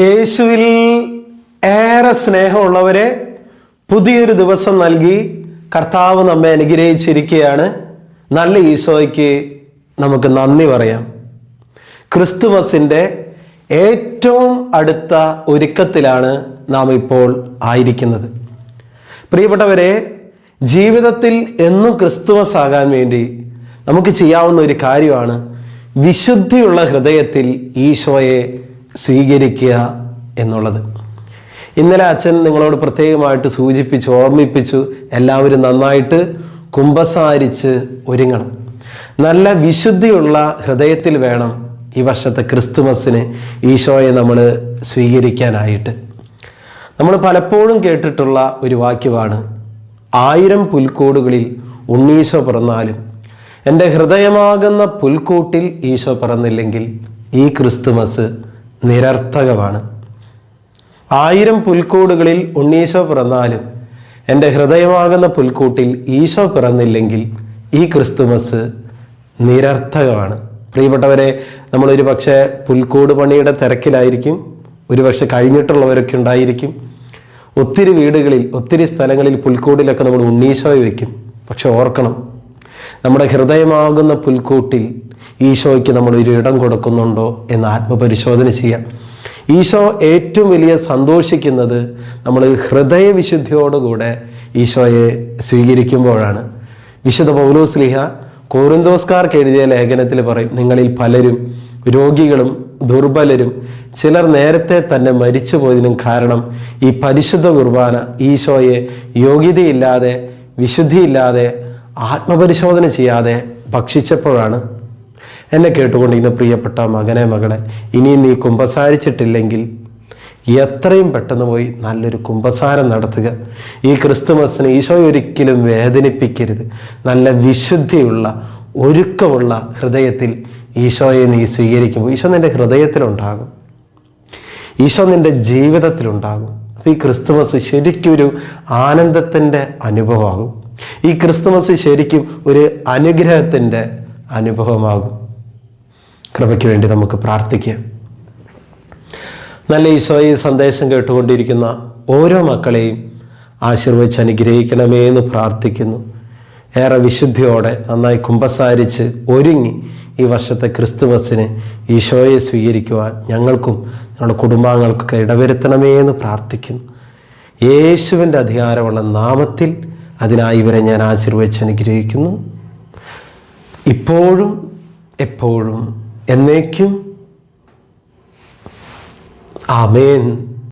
യേശുവിൽ ഏറെ സ്നേഹമുള്ളവരെ പുതിയൊരു ദിവസം നൽകി കർത്താവ് നമ്മെ അനുഗ്രഹിച്ചിരിക്കുകയാണ്. നല്ല ഈശോയ്ക്ക് നമുക്ക് നന്ദി പറയാം. ക്രിസ്തുമസിന്റെ ഏറ്റവും അടുത്ത ഒരുക്കത്തിലാണ് നാം ഇപ്പോൾ ആയിരിക്കുന്നത്. പ്രിയപ്പെട്ടവരെ ജീവിതത്തിൽ എന്നും ക്രിസ്തുമസ് ആകാൻ വേണ്ടി നമുക്ക് ചെയ്യാവുന്ന ഒരു കാര്യമാണ് വിശുദ്ധിയുള്ള ഹൃദയത്തിൽ ഈശോയെ സ്വീകരിക്കുക എന്നുള്ളത്. ഇന്നലെ അച്ഛൻ നിങ്ങളോട് പ്രത്യേകമായിട്ട് സൂചിപ്പിച്ചു ഓർമ്മിപ്പിച്ചു എല്ലാവരും നന്നായിട്ട് കുമ്പസാരിച്ച് ഒരുങ്ങണം. നല്ല വിശുദ്ധിയുള്ള ഹൃദയത്തിൽ വേണം ഈ വർഷത്തെ ക്രിസ്തുമസിന് ഈശോയെ നമ്മൾ സ്വീകരിക്കാനായിട്ട്. നമ്മൾ പലപ്പോഴും കേട്ടിട്ടുള്ള ഒരു വാക്യമാണ് ആയിരം പുൽക്കൂടുകളിൽ ഉണ്ണീശോ പിറന്നാലും എന്റെ ഹൃദയമാകുന്ന പുൽക്കൂട്ടിൽ ഈശോ പിറന്നില്ലെങ്കിൽ ഈ ക്രിസ്തുമസ് നിരർത്ഥകമാണ്. ആയിരം പുൽക്കൂടുകളിൽ ഉണ്ണീശോ പിറന്നാലും എന്റെ ഹൃദയമാകുന്ന പുൽക്കൂട്ടിൽ ഈശോ പിറന്നില്ലെങ്കിൽ ഈ ക്രിസ്തുമസ് നിരർത്ഥകമാണ്. പ്രിയപ്പെട്ടവരെ നമ്മളൊരു പക്ഷേ പുൽക്കൂട് പണിയുടെ തിരക്കിലായിരിക്കും. ഒരു പക്ഷെ കഴിഞ്ഞിട്ടുള്ളവരൊക്കെ ഉണ്ടായിരിക്കും. ഒത്തിരി വീടുകളിൽ ഒത്തിരി സ്ഥലങ്ങളിൽ പുൽക്കൂടിലൊക്കെ നമ്മൾ ഉണ്ണീശോയെ വയ്ക്കും. പക്ഷെ ഓർക്കണം നമ്മുടെ ഹൃദയമാകുന്ന പുൽക്കൂട്ടിൽ ഈശോയ്ക്ക് നമ്മൾ ഒരു ഇടം കൊടുക്കുന്നുണ്ടോ എന്ന് ആത്മപരിശോധന ചെയ്യാം. ഈശോ ഏറ്റവും വലിയ സന്തോഷിക്കുന്നത് നമ്മൾ ഹൃദയവിശുദ്ധിയോടുകൂടെ ഈശോയെ സ്വീകരിക്കുമ്പോഴാണ്. വിശുദ്ധ പൗലോസ്ലിഹ കോറിന്തോസ്കാർക്ക് എഴുതിയ ലേഖനത്തിൽ പറയും നിങ്ങളിൽ പലരും രോഗികളും ദുർബലരും ചിലർ നേരത്തെ തന്നെ മരിച്ചു പോയതിനും കാരണം ഈ പരിശുദ്ധ കുർബാന ഈശോയെ യോഗ്യതയില്ലാതെ വിശുദ്ധിയില്ലാതെ ആത്മപരിശോധന ചെയ്യാതെ ഭക്ഷിച്ചപ്പോഴാണ് എന്നെ കേട്ടുകൊണ്ടിരുന്ന പ്രിയപ്പെട്ട മകനെ മകളെ ഇനിയും നീ കുമ്പസാരിച്ചിട്ടില്ലെങ്കിൽ എത്രയും പെട്ടെന്ന് പോയി നല്ലൊരു കുമ്പസാരം നടത്തുക. ഈ ക്രിസ്തുമസിന് ഈശോ ഒരിക്കലും വേദനിപ്പിക്കരുത്. നല്ല വിശുദ്ധിയുള്ള ഒരുക്കമുള്ള ഹൃദയത്തിൽ ഈശോയെ നീ സ്വീകരിക്കുമ്പോൾ ഈശോ നിന്റെ ഹൃദയത്തിലുണ്ടാകും. ഈശോ നിന്റെ ജീവിതത്തിലുണ്ടാകും. അപ്പോൾ ഈ ക്രിസ്തുമസ് ശരിക്കും ഒരു ആനന്ദത്തിന്റെ അനുഭവമാകും. ഈ ക്രിസ്തുമസ് ശരിക്കും ഒരു അനുഗ്രഹത്തിന്റെ അനുഭവമാകും. കൃപയ്ക്ക് വേണ്ടി നമുക്ക് പ്രാർത്ഥിക്കാം. നല്ല ഈശോയെ സന്ദേശം കേട്ടുകൊണ്ടിരിക്കുന്ന ഓരോ മക്കളെയും ആശീർവദിച്ച് അനുഗ്രഹിക്കണമേ എന്ന് പ്രാർത്ഥിക്കുന്നു. ഏറെ വിശുദ്ധിയോടെ നന്നായി കുമ്പസാരിച്ച് ഒരുങ്ങി ഈ വർഷത്തെ ക്രിസ്തുമസിന് ഈശോയെ സ്വീകരിക്കുവാൻ ഞങ്ങൾക്കും ഞങ്ങളുടെ കുടുംബാംഗങ്ങൾക്കൊക്കെ ഇടവരുത്തണമേ എന്ന് പ്രാർത്ഥിക്കുന്നു. യേശുവിന്റെ അധികാരമുള്ള നാമത്തിൽ അതിനായി ഇവരെ ഞാൻ ആശീർവദിച്ച് അനുഗ്രഹിക്കുന്നു. ഇപ്പോഴും എപ്പോഴും എന്നേക്കും. ആമേൻ.